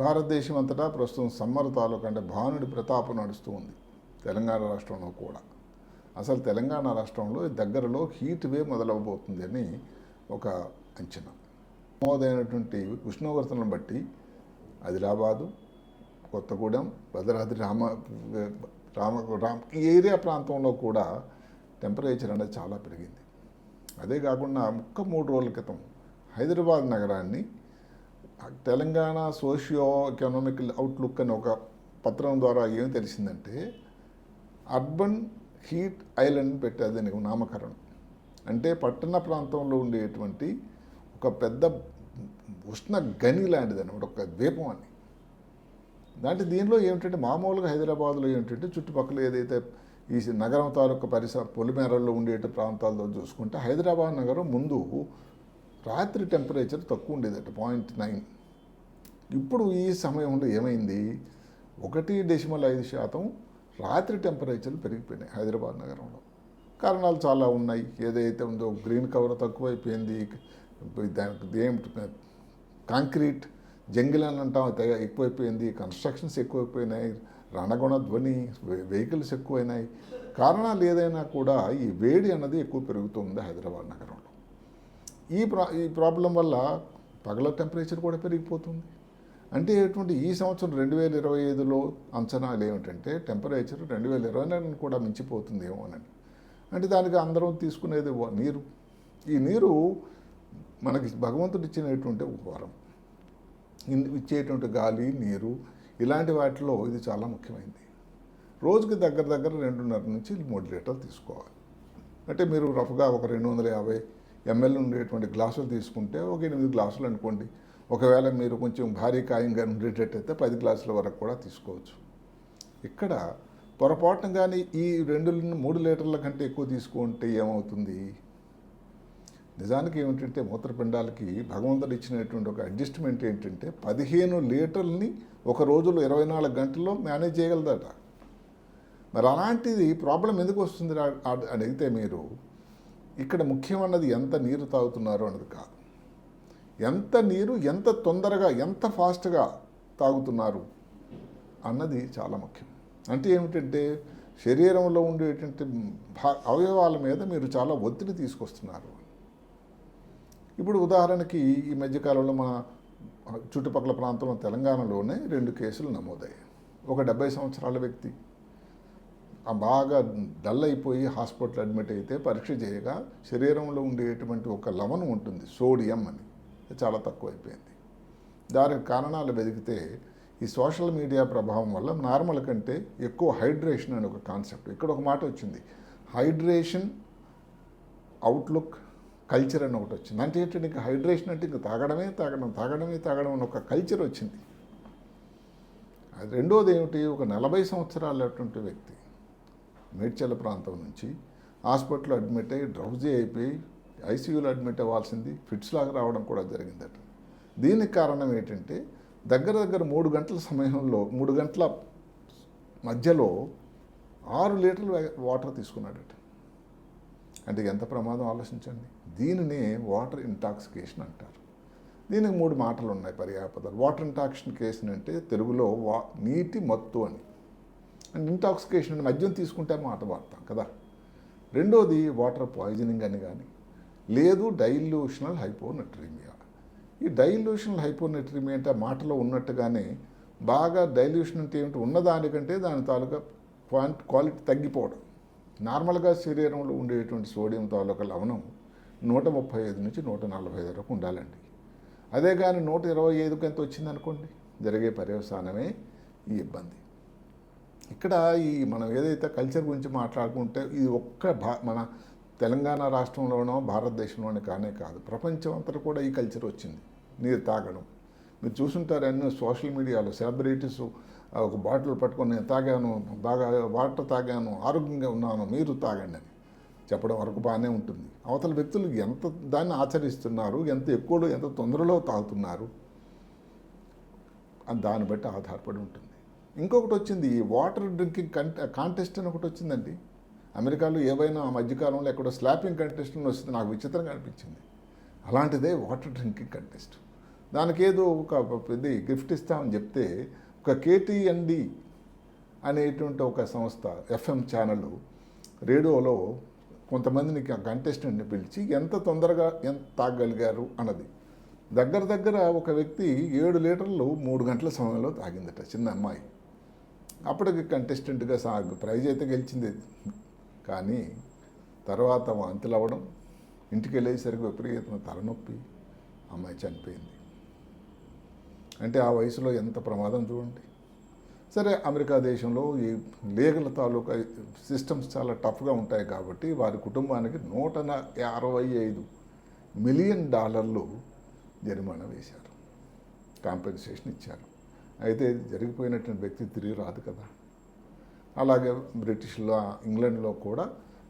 భారతదేశం అంతటా ప్రస్తుతం సమ్మర్ తాలూకా అంటే భానుడి ప్రతాపం నడుస్తూ ఉంది తెలంగాణ రాష్ట్రంలో కూడా. అసలు తెలంగాణ రాష్ట్రంలో దగ్గరలో హీట్ వేవ్ మొదలవబోతుంది అని ఒక అంచనా. నమోదైనటువంటి ఉష్ణోగ్రతలను బట్టి ఆదిలాబాదు కొత్తగూడెం భద్రాద్రి రామ రామ రామ ఈ ఏరియా ప్రాంతంలో కూడా టెంపరేచర్ అనేది చాలా పెరిగింది. అదే కాకుండా ఒక్క మూడు రోజుల క్రితం హైదరాబాద్ నగరాన్ని తెలంగాణ సోషియో ఎకనామిక్ అవుట్లుక్ అని ఒక పత్రం ద్వారా ఏం తెలిసిందంటే అర్బన్ హీట్ ఐలాండ్ పెట్టేది దానికి నామకరణం. అంటే పట్టణ ప్రాంతంలో ఉండేటువంటి ఒక పెద్ద ఉష్ణ గని లాంటిది అనమాట ఒక ద్వీపం అని దాంట్లో దీనిలో ఏమిటంటే మామూలుగా హైదరాబాద్లో ఏమిటంటే చుట్టుపక్కల ఏదైతే ఈ నగరం తాలూకా పరిసర పొలిమేరల్లో ఉండేట ప్రాంతాల్లో చూసుకుంటే హైదరాబాద్ నగరం ముందు రాత్రి టెంపరేచర్ తక్కువ ఉండేదట పాయింట్ నైన్. ఇప్పుడు ఈ సమయంలో ఏమైంది? ఒకటి డెసిమల్ ఐదు శాతం రాత్రి టెంపరేచర్లు పెరిగిపోయినాయి హైదరాబాద్ నగరంలో. కారణాలు చాలా ఉన్నాయి. ఏదైతే ఉందో గ్రీన్ కవర్ తక్కువైపోయింది దానికి ఏమిటి కాంక్రీట్ జంగిల్ అని అంటాం తెగ ఎక్కువైపోయింది కన్స్ట్రక్షన్స్ ఎక్కువైపోయినాయి రణగుణ ధ్వని వెహికల్స్ ఎక్కువైనాయి. కారణాలు ఏదైనా కూడా ఈ వేడి అన్నది ఎక్కువ పెరుగుతుంది హైదరాబాద్ నగరంలో. ఈ ప్రా ఈ ప్రాబ్లం వల్ల పగల టెంపరేచర్ కూడా పెరిగిపోతుంది. అంటే ఎటువంటి ఈ సంవత్సరం రెండు వేల ఇరవై ఐదులో అంచనాలు ఏమిటంటే టెంపరేచర్ రెండు వేల ఇరవై నాలుగు కూడా మించిపోతుందేమో అని. అంటే దానికి అందరం తీసుకునేది నీరు. ఈ నీరు మనకి భగవంతుడు ఇచ్చినటువంటి వరం. ఇచ్చేటువంటి గాలి నీరు ఇలాంటి వాటిలో ఇది చాలా ముఖ్యమైనది రోజుకి దగ్గర దగ్గర రెండున్నర నుంచి మూడు లీటర్లు తీసుకోవాలి. అంటే మీరు రఫ్గా ఒక రెండు వందల యాభై ఎంఎల్ ఉండేటువంటి గ్లాసులు తీసుకుంటే ఒక ఎనిమిది గ్లాసులు అనుకోండి. ఒకవేళ మీరు కొంచెం భారీ కాయంగా ఉండేటట్టయితే పది గ్లాసుల వరకు కూడా తీసుకోవచ్చు. ఇక్కడ పొరపాటున కానీ ఈ రెండు మూడు లీటర్ల కంటే ఎక్కువ తీసుకుంటే ఏమవుతుంది? నిజానికి ఏమిటంటే మూత్రపిండాలకి భగవంతుడు ఇచ్చినటువంటి ఒక అడ్జస్ట్మెంట్ ఏంటంటే పదిహేను లీటర్లని ఒక రోజులో ఇరవై నాలుగు గంటల్లో మేనేజ్ చేయగలదట. మరి అలాంటిది ప్రాబ్లం ఎందుకు వస్తుంది అడిగితే మీరు? ఇక్కడ ముఖ్యమన్నది ఎంత నీరు తాగుతున్నారో అన్నది కాదు. ఎంత నీరు ఎంత తొందరగా ఎంత ఫాస్ట్గా తాగుతున్నారు అన్నది చాలా ముఖ్యం. అంటే ఏమిటంటే శరీరంలో ఉండేటువంటి భా అవయవాల మీద మీరు చాలా ఒత్తిడి తీసుకొస్తున్నారు. ఇప్పుడు ఉదాహరణకి ఈ మధ్యకాలంలో మన చుట్టుపక్కల ప్రాంతంలో తెలంగాణలోనే రెండు కేసులు నమోదయ్యాయి. ఒక డెబ్బై సంవత్సరాల వ్యక్తి బాగా డల్ అయిపోయి హాస్పిటల్ అడ్మిట్ అయితే పరీక్ష చేయగా శరీరంలో ఉండేటువంటి ఒక లవణం ఉంటుంది సోడియం అని. చాలా తక్కువైపోయింది. దానికి కారణాలు వెతికితే ఈ సోషల్ మీడియా ప్రభావం వల్ల నార్మల్ కంటే ఎక్కువ హైడ్రేషన్ అనే ఒక కాన్సెప్ట్. ఇక్కడ ఒక మాట వచ్చింది. హైడ్రేషన్ అవుట్లుక్ కల్చర్ అని ఒకటి వచ్చింది. అంటే ఏంటంటే ఇంకా హైడ్రేషన్ అంటే ఇంకా తాగడమే తాగడం తాగడమే తాగడం అని ఒక కల్చర్ వచ్చింది. అది రెండోది ఏమిటి? ఒక నలభై సంవత్సరాలు అటువంటి వ్యక్తి మేడ్చల్ల ప్రాంతం నుంచి హాస్పిటల్లో అడ్మిట్ అయ్యి డ్రౌజీ అయిపోయి ఐసీయూలో అడ్మిట్ అవ్వాల్సింది ఫిట్స్ లాగా రావడం కూడా జరిగిందట. దీనికి కారణం ఏంటంటే దగ్గర దగ్గర మూడు గంటల సమయంలో మూడు గంటల మధ్యలో ఆరు లీటర్లు వాటర్ తీసుకున్నాడట. అంటే ఎంత ప్రమాదం ఆలోచించండి. దీనినే వాటర్ ఇంటాక్సికేషన్ అంటారు. దీనికి మూడు మాటలు ఉన్నాయి పర్యాపదాలు వాటర్ ఇంటాక్సికేషన్ అంటే తెలుగులో వా నీటి మత్తు అని. అండ్ ఇంటాక్సికేషన్ అని మద్యం తీసుకుంటే మాట వాడతాం కదా. రెండోది వాటర్ పాయిజనింగ్ అని కానీ లేదు డైల్యూషనల్ హైపోనెట్రీమియా. ఈ డైల్యూషనల్ హైపోనెట్రీమియా అంటే మాటలో ఉన్నట్టుగానే బాగా డైల్యూషన్ అంటే ఏమిటి? ఉన్నదానికంటే దాని తాలూకా క్వాంట్ క్వాలిటీ తగ్గిపోవడం. నార్మల్గా శరీరంలో ఉండేటువంటి సోడియం తాలూకా లవణం నూట ముప్పై ఐదు నుంచి నూట నలభై ఐదు వరకు ఉండాలండి. అదే కానీ నూట ఇరవై ఐదుకి ఎంత వచ్చిందనుకోండి జరిగే పర్యవసానమే ఈ ఇబ్బంది. ఇక్కడ ఈ మనం ఏదైతే కల్చర్ గురించి మాట్లాడుకుంటే ఇది ఒక్క భా మన తెలంగాణ రాష్ట్రంలోనో భారతదేశంలోనే కానే కాదు. ప్రపంచం అంతా కూడా ఈ కల్చర్ వచ్చింది. నీరు తాగడం. మీరు చూసుంటారు అన్ని సోషల్ మీడియాలో సెలబ్రిటీస్ ఒక బాటిల్ పట్టుకొని నేను తాగాను బాగా వాటర్ తాగాను ఆరోగ్యంగా ఉన్నాను మీరు తాగండి అని చెప్పడం వరకు బాగానే ఉంటుంది. అవతల వ్యక్తులు ఎంత దాన్ని ఆచరిస్తున్నారు ఎంత ఎక్కువలో ఎంత తొందరలో తాగుతున్నారు అని దాన్ని బట్టి ఆధారపడి ఉంటుంది. ఇంకొకటి వచ్చింది వాటర్ డ్రింకింగ్ కంటె కాంటెస్ట్ అని ఒకటి వచ్చిందండి. అమెరికాలో ఏవైనా ఆ మధ్యకాలంలో ఎక్కడో స్లాపింగ్ కంటెస్ట్ వస్తుంది నాకు విచిత్రంగా అనిపించింది. అలాంటిదే వాటర్ డ్రింకింగ్ కంటెస్ట్. దానికి ఏదో ఒక ఇది గిఫ్ట్ ఇస్తామని చెప్తే ఒక కేటీఎన్డి అనేటువంటి ఒక సంస్థ ఎఫ్ఎం ఛానల్ రేడియోలో కొంతమందిని కంటెస్టెంట్ని పిలిచి ఎంత తొందరగా ఎంత తాగగలిగారు అన్నది. దగ్గర దగ్గర ఒక వ్యక్తి ఏడు లీటర్లు మూడు గంటల సమయంలో తాగిందట చిన్న అమ్మాయి. అప్పటికి కంటెస్టెంట్గా సా ప్రైజ్ అయితే గెలిచింది. కానీ తర్వాత వాంతులు అవ్వడం ఇంటికి వెళ్ళేసరికి విపరీతమైన తలనొప్పి అమ్మాయి చనిపోయింది. అంటే ఆ వయసులో ఎంత ప్రమాదం చూడండి. సరే అమెరికా దేశంలో ఈ లీగల్ తాలూకా సిస్టమ్స్ చాలా టఫ్గా ఉంటాయి కాబట్టి వారి కుటుంబానికి నూట అరవై ఐదు మిలియన్ డాలర్లు జరిమానా వేశారు. కాంపెన్సేషన్ ఇచ్చారు. అయితే ఇది జరిగిపోయినటువంటి వ్యక్తి తిరిగి రాదు కదా. అలాగే బ్రిటిష్లో ఇంగ్లాండ్లో కూడా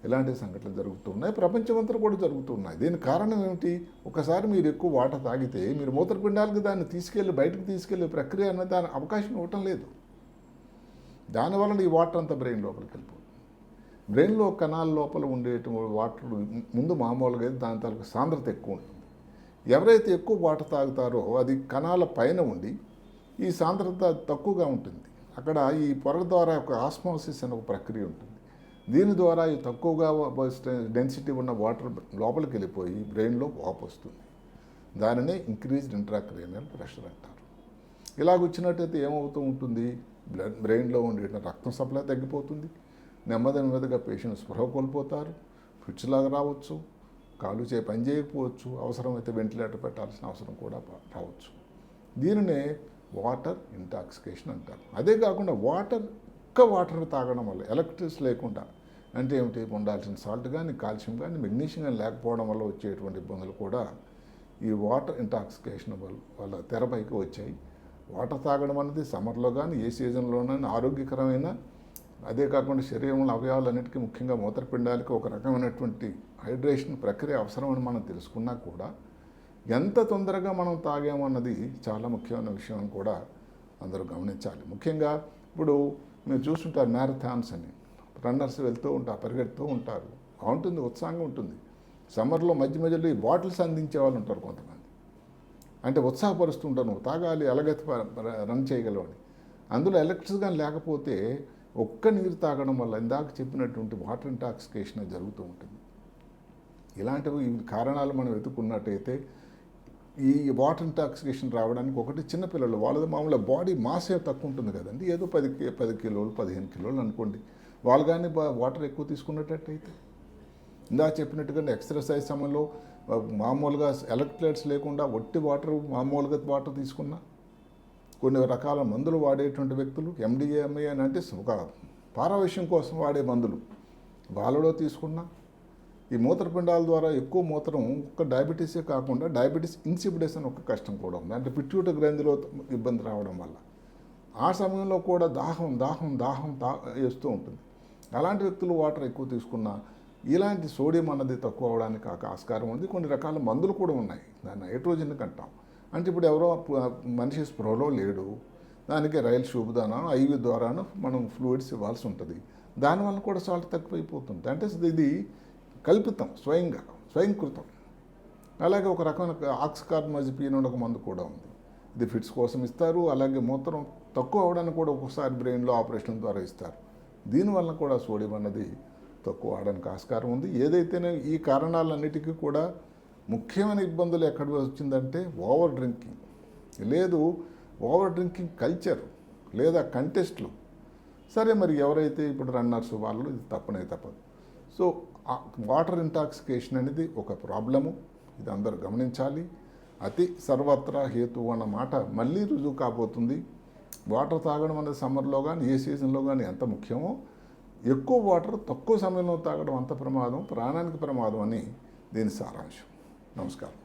ఇలాంటి సంఘటనలు జరుగుతున్నాయి ప్రపంచమంతా కూడా జరుగుతున్నాయి దీని కారణం ఏమిటి? ఒకసారి మీరు ఎక్కువ వాటర్ తాగితే మీరు మూత్రపిండాలకు దాన్ని తీసుకెళ్ళి బయటకు తీసుకెళ్ళే ప్రక్రియ అనేది దాని అవకాశం ఇవ్వటం లేదు. దానివలన ఈ వాటర్ అంతా బ్రెయిన్ లోపలికి వెళ్ళిపోతుంది. బ్రెయిన్లో కణాల లోపల ఉండేట వాటర్ ముందు మామూలుగా అయితే దాని తాలూకు సాంద్రత ఎక్కువ ఉంటుంది. ఎవరైతే ఎక్కువ వాటర్ తాగుతారో అది కణాల పైన ఉండి ఈ సాంద్రత తక్కువగా ఉంటుంది. అక్కడ ఈ పొర ద్వారా ఒక ఆస్మోసిస్ అనే ఒక ప్రక్రియ ఉంటుంది. దీని ద్వారా ఈ తక్కువగా డెన్సిటీ ఉన్న వాటర్ లోపలికి వెళ్ళిపోయి బ్రెయిన్లో వాపు వస్తుంది. దానినే ఇంక్రీజ్డ్ ఇంట్రాక్రేనియల్ ప్రెషర్ అంటారు. ఇలాగ వచ్చినట్టయితే ఏమవుతూ ఉంటుంది? బ్లడ్ బ్రెయిన్లో ఉండే రక్తం సప్లై తగ్గిపోతుంది. నెమ్మది నెమ్మదిగా పేషెంట్ స్పృహ కోల్పోతారు. ఫిట్స్లాగా రావచ్చు. కాలు చే పని చేయకపోవచ్చు అవసరమైతే వెంటిలేటర్ పెట్టాల్సిన అవసరం కూడా రావచ్చు. దీనినే వాటర్ ఇంటాక్సికేషన్ అంటారు. అదే కాకుండా వాటర్ ఒక్క వాటర్ తాగడం వల్ల ఎలక్ట్రిసిటీ లేకుండా అంటే ఏమిటి? ఉండాల్సిన సాల్ట్ కానీ కాల్షియం కానీ మెగ్నీషియం కానీ లేకపోవడం వల్ల వచ్చేటువంటి ఇబ్బందులు కూడా ఈ వాటర్ ఇంటాక్సికేషన్ వల్ల వాళ్ళ తెరపైకి వచ్చాయి. వాటర్ తాగడం అనేది సమ్మర్లో కానీ ఏ సీజన్లోనైనా ఆరోగ్యకరమైన అదే కాకుండా శరీరంలో అవయవాలన్నిటికీ ముఖ్యంగా మూత్రపిండాలకి ఒక రకమైనటువంటి హైడ్రేషన్ ప్రక్రియ అవసరమని మనం తెలుసుకున్నా కూడా ఎంత తొందరగా మనం తాగామన్నది చాలా ముఖ్యమైన విషయం అని కూడా అందరూ గమనించాలి. ముఖ్యంగా ఇప్పుడు మీరు చూస్తుంటారు మ్యారథాన్స్ అని. రన్నర్స్ వెళ్తూ ఉంటారు పరిగెడుతూ ఉంటారు. బాగుంటుంది ఉత్సాహంగా ఉంటుంది. సమ్మర్లో మధ్య మధ్యలో ఈ బాటిల్స్ అందించే వాళ్ళు ఉంటారు కొంతమంది. అంటే ఉత్సాహపరుస్తుంటారు నువ్వు తాగాలి అలగతి రన్ చేయగలవని అందులో ఎలక్ట్రిసిటీ లేకపోతే ఒక్క నీరు తాగడం వల్ల ఇందాక చెప్పినటువంటి వాటర్ ఇంటాక్సికేషన్ జరుగుతూ ఉంటుంది. ఇలాంటివి కారణాలు మనం వెతుకున్నట్టయితే ఈ వాటర్ ఇంటాక్సికేషన్ రావడానికి ఒకటి చిన్నపిల్లలు వాళ్ళది మామూలుగా బాడీ మాస్ తక్కువ ఉంటుంది కదండి. ఏదో పది పది కిలోలు పదిహేను కిలోలు అనుకోండి. వాళ్ళు కానీ వాటర్ ఎక్కువ తీసుకున్నట్టయితే. ఇందా చెప్పినట్టుగా ఎక్సర్సైజ్ సమయంలో మామూలుగా ఎలక్ట్రైట్స్ లేకుండా ఒట్టి వాటర్ మామూలుగా వాటర్ తీసుకున్నా కొన్ని రకాల మందులు వాడేటువంటి వ్యక్తులు ఎండిఏఎంఏ అని అంటే ఒక పారవశ్యం కోసం వాడే మందులు. వాళ్ళలో తీసుకున్నా ఈ మూత్రపిండాల ద్వారా ఎక్కువ మూత్రం ఒక్క డయాబెటీసే కాకుండా డయాబెటీస్ ఇన్సిబిడేషన్ అని ఒక కష్టం కూడా ఉంది. అంటే పిట్యూట గ్రంథిలో ఇబ్బంది రావడం వల్ల. ఆ సమయంలో కూడా దాహం దాహం దాహం దా వేస్తూ ఉంటుంది. అలాంటి వ్యక్తులు వాటర్ ఎక్కువ తీసుకున్నా ఇలాంటి సోడియం అన్నది తక్కువ అవడానికి ఆ- ఆస్కారం ఉంది. కొన్ని రకాల మందులు కూడా ఉన్నాయి. దాన్ని నైట్రోజన్ అంటాం. అంటే ఇప్పుడు ఎవరో మనిషి స్ప్రోలో లేడు. దానికి రైల్ శుభదానం ఐవి ద్వారాను మనం ఫ్లూయిడ్స్ ఇవ్వాల్సి ఉంటుంది. దానివల్ల కూడా సాల్ట్ తక్కువైపోతుంది అంటే ఇది కల్పితం స్వయంగా స్వయంకృతం. అలాగే ఒక రకమైన ఆక్సికార్మజిపిన్ అని ఒక మందు కూడా ఉంది. ఇది ఫిట్స్ కోసం ఇస్తారు అలాగే మూత్రం తక్కువ అవడానికి కూడా ఒక్కోసారి బ్రెయిన్లో ఆపరేషన్ ద్వారా ఇస్తారు. దీనివల్ల కూడా సోడియం అన్నది తక్కువ అవడానికి ఆస్కారం ఉంది. ఏదైతేనే ఈ కారణాలన్నిటికీ కూడా ముఖ్యమైన ఇబ్బందులు ఎక్కడ వచ్చిందంటే ఓవర్ డ్రింకింగ్. లేదు ఓవర్ డ్రింకింగ్ కల్చర్ లేదా కంటెస్ట్లు. సరే మరి ఎవరైతే ఇప్పుడు రన్నర్స్ వాళ్ళు ఇది తప్పనే తప్పదు. సో వాటర్ ఇంటాక్సికేషన్ అనేది ఒక ప్రాబ్లము. ఇది అందరూ గమనించాలి. అతి సర్వత్రా హేతు అన్న మాట మళ్ళీ రుజువు కాబోతుంది. వాటర్ తాగడం అనేది సమ్మర్లో కానీ ఏ సీజన్లో కానీ ఎంత ముఖ్యమో ఎక్కువ వాటర్ తక్కువ సమయంలో తాగడం అంత ప్రమాదం ప్రాణానికి ప్రమాదం అని దీని సారాంశం. నమస్కారం.